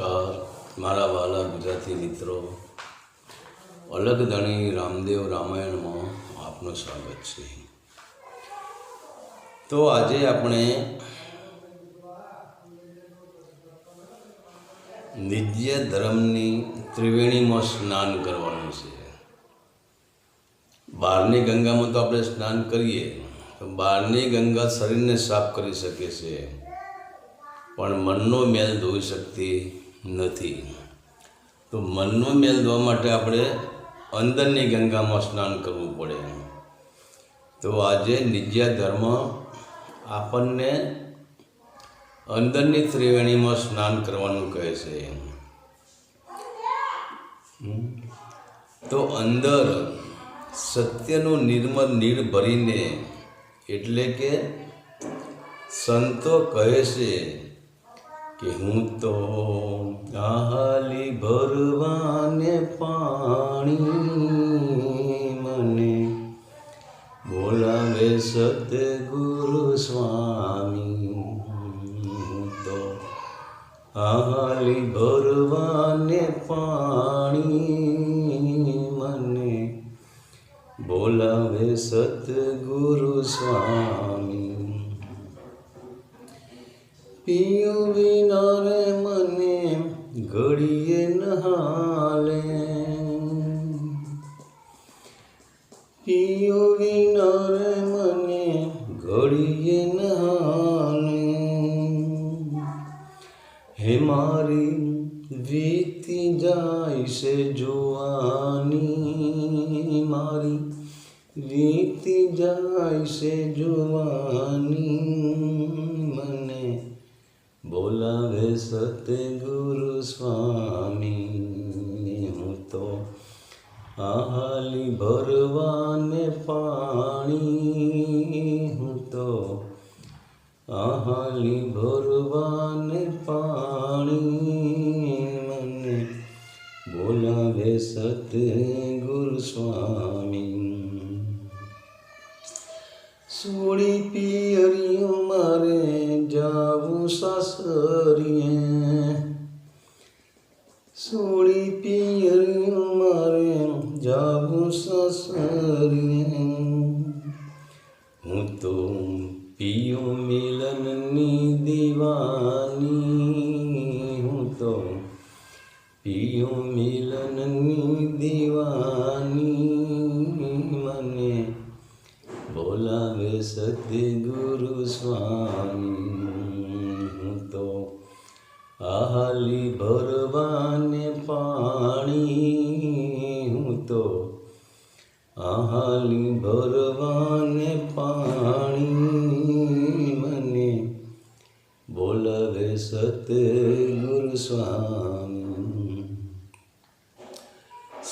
નમસ્કાર. મારા વાલા ગુજરાતી મિત્રો, અલગ ધણી રામદેવ રામાયણમાં આપનું સ્વાગત છે. તો આજે આપણે નિત્ય ધર્મની ત્રિવેણીમાં સ્નાન કરવાનું છે. બહારની ગંગામાં તો આપણે સ્નાન કરીએ, તો બહારની ગંગા શરીરને સાફ કરી શકે છે. પણ મનનો મેલ ધોઈ શકતી નથી. તો મનનો મેલ ધોવા માટે આપણે અંદરની ગંગામાં સ્નાન કરવું પડે. તો આજે નિજ્યા ધર્મ આપણને અંદરની ત્રિવેણીમાં સ્નાન કરવાનું કહે છે. તો અંદર સત્યનું નિર્મળ નીર ભરીને એટલે કે સંતો કહે છે કે હું તો આહાલી ભરવાને પાણી મને બોલાવે સતગુરુ સ્વામી. તો આહાલી ભરવાને પાણી મને બોલાવે સતગુરુ સ્વામી. પિયું વિના રે મને ઘડીએ નહાલે. પિયું વિના રે મને ઘડીએ નહાલે. હે મારી વીતી જાય છે જોવાની, મારી વીતી જાય છે જોવાની. બોલાવે સતગુરુ સ્વામી હું તો આહાલી ભરવાને પાણી હું તો આહાલી ભરવાને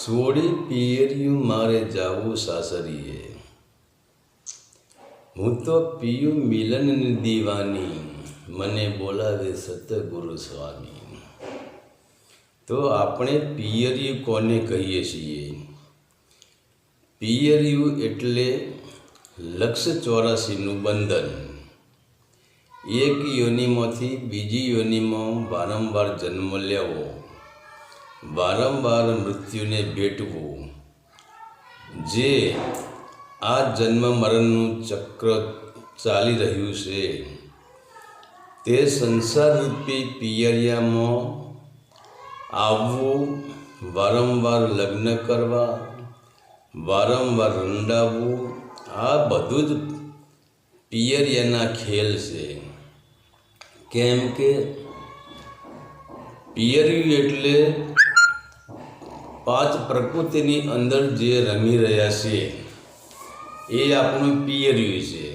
સોડી પિયરિયું મારે જાવું સાસરીએ. હું તો પિયું મિલનની દીવાની, મને બોલાવે સતગુરુ સ્વામી. તો આપણે પિયરિયું કોને કહીએ છીએ? પિયરિયું એટલે લક્ષ ચોરાસીનું બંધન. એક યોનિમાંથી બીજી યોનિમાં વારંવાર જન્મ લેવો. વારંવાર મૃત્યુને ભેટવું. જે આ જન્મ મરણનું ચક્ર ચાલી રહ્યું છે. તે સંસારરૂપી પિયરિયામાં આવવું, વારંવાર લગ્ન કરવા, વારંવાર રંડાવવું, આ બધું જ પિયરિયાના ખેલ છે. કેમ કે પિયરિયું એટલે પાંચ પ્રકૃતિની અંદર જે રમી રહ્યા છીએ, એ આપણું પિયર્યું છે.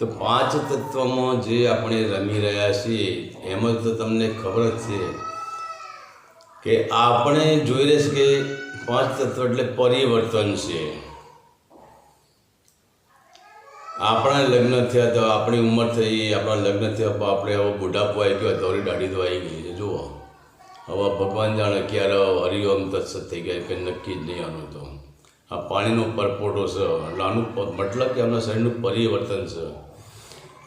તો પાંચ તત્વમાં જે આપણે રમી રહ્યા છીએ, એમાં તો તમને ખબર જ છે કે આપણે જોઈ રહ્યા છે કે પાંચ તત્વ એટલે પરિવર્તન છે. આપણા લગ્ન થયા તો આપણી ઉંમર થઈ, આપણા લગ્ન થયા આપણે હવે બુઢાપો આવી ગયો ધોરી દાઢી તો આવી ગઈ. હવે ભગવાન જાણે ક્યારે હરિઓમ તત્સત થઈ ગયા કે નક્કી જ નહીં આનું તો. આ પાણીનો પરપોટો છે, એટલે આનું મતલબ કે આપણા શરીરનું પરિવર્તન છે.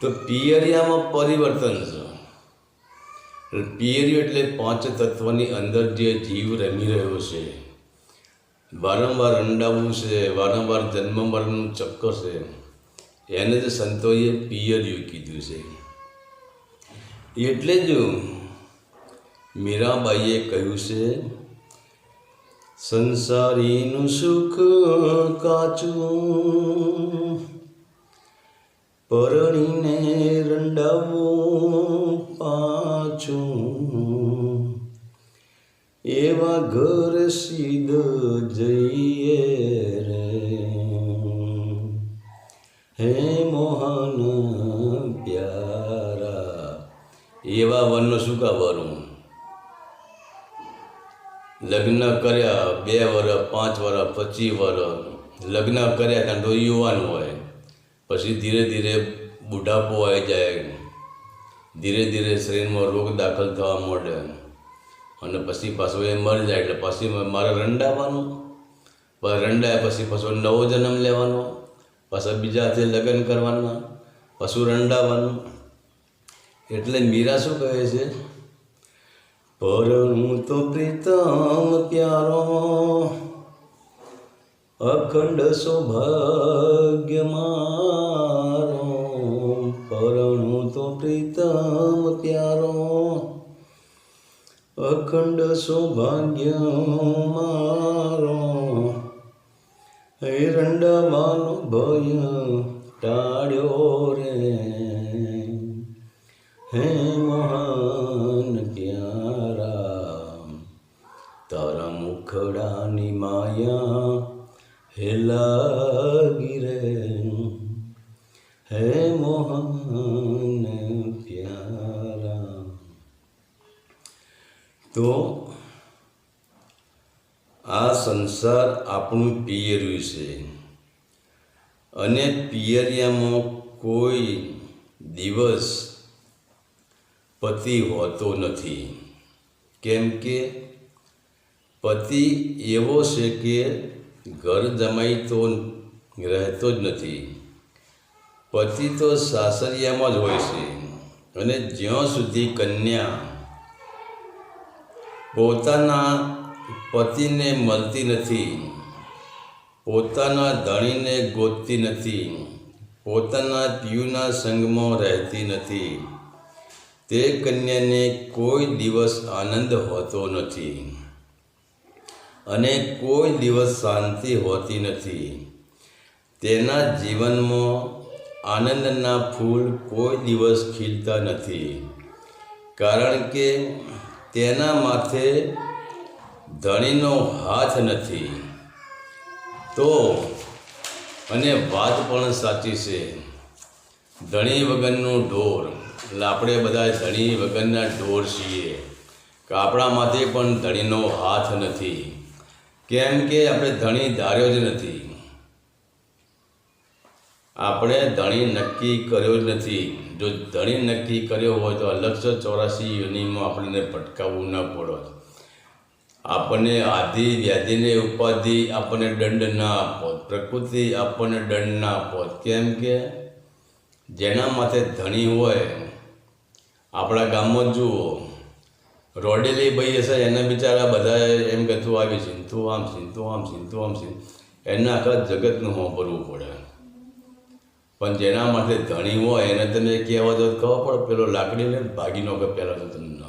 તો પિયરિયામાં પરિવર્તન છે. પિયરિયું એટલે પાંચ તત્વની અંદર જે જીવ રમી રહ્યો છે. વારંવાર અંડાવવું છે, વારંવાર જન્મ મરણનું ચક્કર છે. એને જ સંતોએ પિયરિયું કીધું છે. એટલે જ મીરાબાઈએ કહ્યું છે, સંસારીનું સુખ કાચું, પરણીને રંડાવું પાછું. એવા ઘર સીધ જઈએ રે. હે મોહન પ્યારા, એવા વનનું શું કા વરું લગ્ન કર્યા, બે વર્ષ પાંચ વર્ષ પચીસ વર્ષ લગ્ન કર્યા ત્યાં તો યુવાન હોય. પછી ધીરે ધીરે બુઢાપો આવી જાય. ધીરે ધીરે શરીરમાં રોગ દાખલ થવા માંડે. અને પછી પાછું એ મરી જાય એટલે પછી મારે રંડાવાનું. રંડાયા પછી પાછો નવો જન્મ લેવાનો. પાછા બીજાથી લગ્ન કરવાના. પશુ રંડાવાનું. એટલે મીરા શું કહે છે? પરણું તો પ્રીતમ પ્યારો. અખંડ સૌભાગ્ય મારો પરણું તો પ્રીતમ પ્યારો. અખંડ સૌભાગ્ય મારો હે રંડાવાનો ભય ટાળ્યો રે. હે મહાન લાગી રે હે મોહન, પ્યારા. તો આ સંસાર આપણું પિયર્યું છે. અને પિયરિયામાં કોઈ દિવસ પતિ હોતો નથી. કેમ કે પતિ એવો છે કે ઘર જમાઈ તો રહેતો જ નથી. પતિ તો સાસરિયામાં જ હોય છે અને જ્યાં સુધી કન્યા પોતાના પતિને મળતી નથી, પોતાના ધણીને ગોતતી નથી, પોતાના પિયુના સંગમાં રહેતી નથી, તે કન્યાને કોઈ દિવસ આનંદ હોતો નથી. અને કોઈ દિવસ શાંતિ હોતી નથી. તેના જીવનમાં આનંદના ફૂલ કોઈ દિવસ ખીલતા નથી. કારણ કે તેના માથે ધણીનો હાથ નથી. તો અને વાત પણ સાચી છે. ધણી વગરનું ઢોર એટલે આપણે બધા ધણી વગરના ઢોર છીએ. કે આપણા માથે પણ ધણીનો હાથ નથી. કેમ કે આપણે ધણી ધાર્યો જ નથી. આપણે ધણી નક્કી કર્યો જ નથી. જો ધણી નક્કી કર્યો હોય તો અલગસો ચોરાસી યુનિમાં આપણને ભટકાવવું ન પડે. આપણને આધિ વ્યાધિને ઉપાધિ આપણને દંડ ના આપોત પ્રકૃતિ આપણને દંડ ના આપોત કેમ કે જેના માથે ધણી હોય, આપણા ગામમાં જુઓ રોડેલી ભાઈ હશે, એના બિચારા બધા એમ કે, તું આવી છે તું આમ છે તું આમ છે તું આમ છે એના આખા જગતનું હોંભરવું પડે પણ જેના માટે ધણી હોય, એને તમે કહેવા તો ખબર પડે, પેલો લાકડીને ભાગીનો કે પહેલાં તો તમને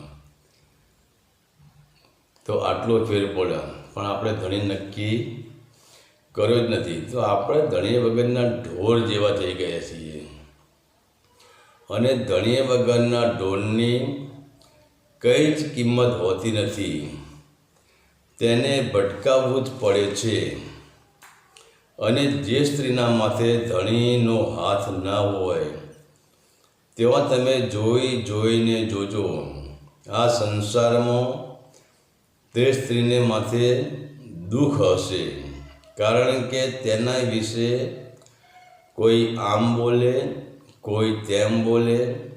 તો આટલો ફેર પડે પણ આપણે ધણી નક્કી કર્યો જ નથી. તો આપણે ધણી વગરના ઢોર જેવા થઈ ગયા છીએ. અને ધણી વગરના ઢોરની કંઈ જ કિંમત હોતી નથી. તેને ભટકાવવું જ પડે છે. અને જે સ્ત્રીના માથે ધણીનો હાથ ના હોય, તેવા તમે જોઈ જોઈને જોજો. આ સંસારમાં તે સ્ત્રીને માથે દુઃખ હશે, કારણ કે તેના વિશે કોઈ આમ બોલે, કોઈ તેમ બોલે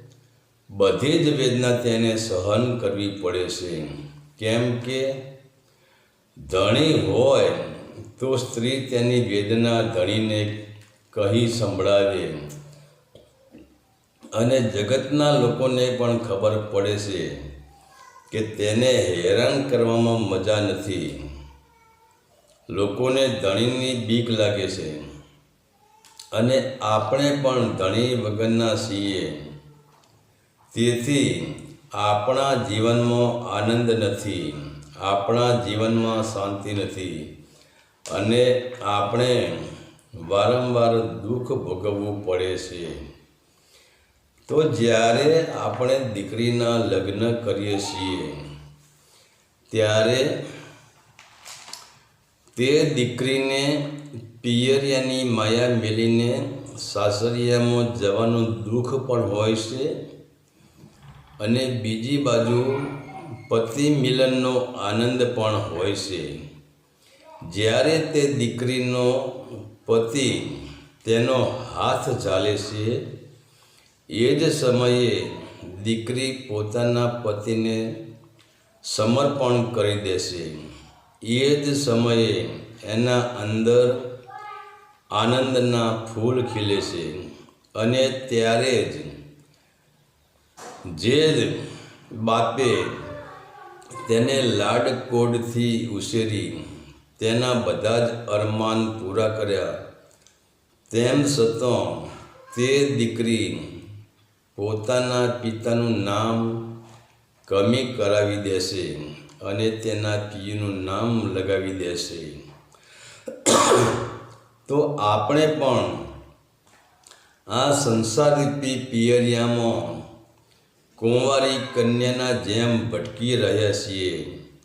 બધી જ વેદના તેને સહન કરવી પડે છે. કેમ કે ધણી હોય તો સ્ત્રી તેની વેદના ધણીને કહી સંભળાવે. અને જગતના લોકોને પણ ખબર પડે છે કે તેને હેરાન કરવામાં મજા નથી. લોકોને ધણીની બીક લાગે છે. અને આપણે પણ ધણી વગરના છીએ. તેથી આપણા જીવનમાં આનંદ નથી, આપણા જીવનમાં શાંતિ નથી અને આપણે વારંવાર દુઃખ ભોગવવું પડે છે. તો જ્યારે આપણે દીકરીના લગ્ન કરીએ છીએ, ત્યારે તે દીકરીને પિયરિયાની માયા મેલીને સાસરિયામાં જવાનું દુઃખ પણ હોય છે અને બીજી બાજુ પતિ મિલનનો આનંદ પણ હોય છે. જ્યારે તે દીકરીનો પતિ તેનો હાથ ઝાલે છે, એ જ સમયે દીકરી પોતાના પતિને સમર્પણ કરી દેશે. એ જ સમયે એના અંદર આનંદના ફૂલ ખીલે છે અને ત્યારે જ જે બાપે તેને લાડકોડથી ઉછેરી તેના બધા જ અરમાન પૂરા કર્યા. તેમ છતાં તે દીકરી પોતાના પિતાનું નામ કમી કરાવી દેશે અને તેના પિયનું નામ લગાવી દેશે. તો આપણે પણ આ સંસારરૂપી પિયરિયામાં કુંવારી કન્યાના જેમ ભટકી રહ્યા છીએ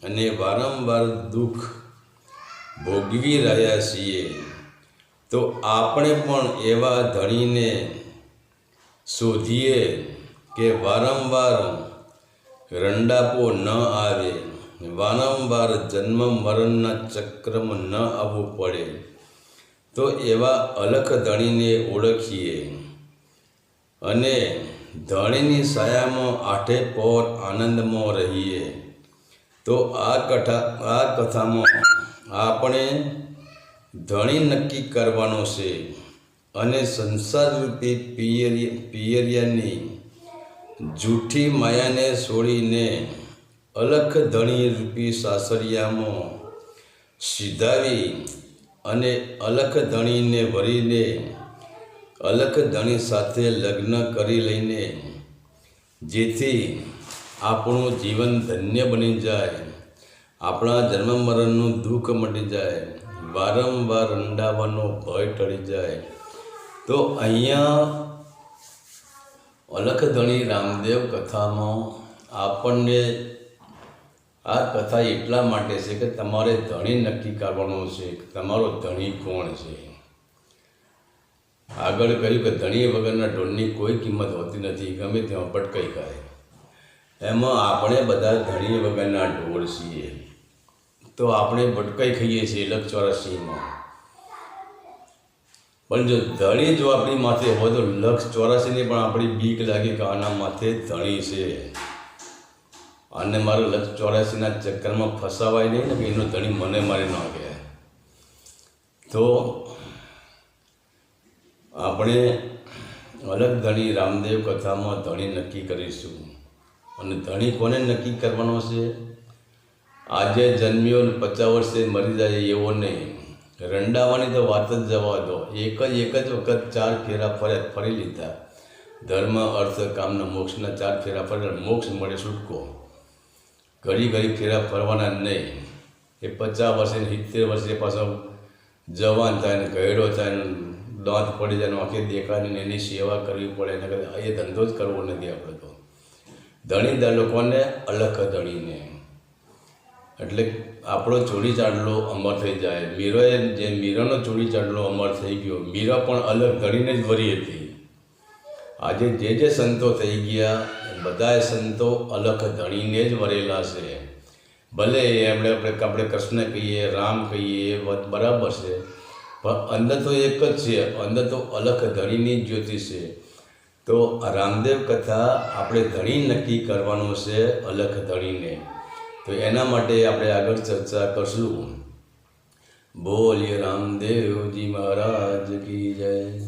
અને વારંવાર દુઃખ ભોગવી રહ્યા છીએ, તો આપણે પણ એવા ધણીને શોધીએ કે વારંવાર રંડાપો ન આવે, વારંવાર જન્મ મરણના ચક્રમાં ન આવવું પડે, તો એવા અલખ ધણીને ઓળખીએ અને ધણીની સાયામાં આઠે પોર આનંદમાં રહીએ. તો આ કથા, આ કથામાં આપણે ધણી નક્કી કરવાનો છે અને સંસારરૂપી પિયરી, પિયરિયાની જૂઠી માયાને છોડીને અલખ ધણી રૂપી સાસરિયામાં સીધાવી અને અલખ ધણીને વરીને અલખ ધણી સાથે લગ્ન કરી લઈને, જેથી આપણું જીવન ધન્ય બની જાય, આપણા જન્મ મરણનું દુઃખ મટી જાય, વારંવાર રંડાવાનો ભય ટળી જાય. તો અહીંયા અલખધણી રામદેવ કથામાં આપણને આ કથા એટલા માટે છે કે તમારે ધણી નક્કી કરવાનો છે તમારો ધણી કોણ છે? આગળ કહ્યું કે ધણી વગરના ઢોલની કોઈ કિંમત હોતી નથી, ગમે તેમાં પટકાઈ ખાય. એમાં આપણે બધા ધણી વગરના ઢોળ છીએ. તો આપણે ભટકાઈ ખાઈએ છીએ લક્ષ ચોરાસીમાં. પણ જો ધણી જો આપણી માથે હોય તો લક્ષ ચોરાસીની પણ આપણી બીક લાગે કે આના માથે ધણી છે. અને મારે લક્ષ ચોરાસીના ચક્કરમાં ફસાવાય નહીં ને એનો ધણી મને મારી નાખે. તો આપણે અલગ ધણી રામદેવ કથામાં ધણી નક્કી કરીશું. અને ધણી કોને નક્કી કરવાનો છે? આજે જન્મ્યો ને પચાસ વર્ષે મરી જાય એવો નહીં. રંડાવાની તો વાત જ જવા દો. એક જ એક જ વખત ચાર ફેરા ફરે ફરી લીધા. ધર્મ, અર્થ, કામના મોક્ષના ચાર ફેરા ફરે મોક્ષ મળે છૂટકો. ઘડી ઘડી ફેરા ફરવાના નહીં. એ પચાસ વર્ષે સિત્તેર વર્ષે પાછો જવાન થાય ને ગયડો થાય દાંત પડી જાય ને દેખાડીને એની સેવા કરવી પડે, એને કદાચ એ ધંધો જ કરવો નથી આપણે તો. ધણી લોકોને અલખ ધણીને. એટલે આપણો ચોરી ચાડલો અમર થઈ જાય. મીરોએ જે મીરાનો ચોરી ચાડલો અમર થઈ ગયો, મીરા પણ અલગ ધણીને જ વરી હતી. આજે જે જે સંતો થઈ ગયા બધાએ સંતો અલખ ધણીને જ વરેલા છે. ભલે એમણે આપણે આપણે કૃષ્ણ કહીએ, રામ કહીએ બરાબર છે પણ અંદર તો એક જ છે. અંદર તો અલખ ધણીની જ્યોતિ છે. તો રામદેવ કથા આપણે ધણી નક્કી કરવાનો છે અલખ ધણીને. તો એના માટે આપણે આગળ ચર્ચા કરશું. બોલીએ રામદેવજી મહારાજ કી જય.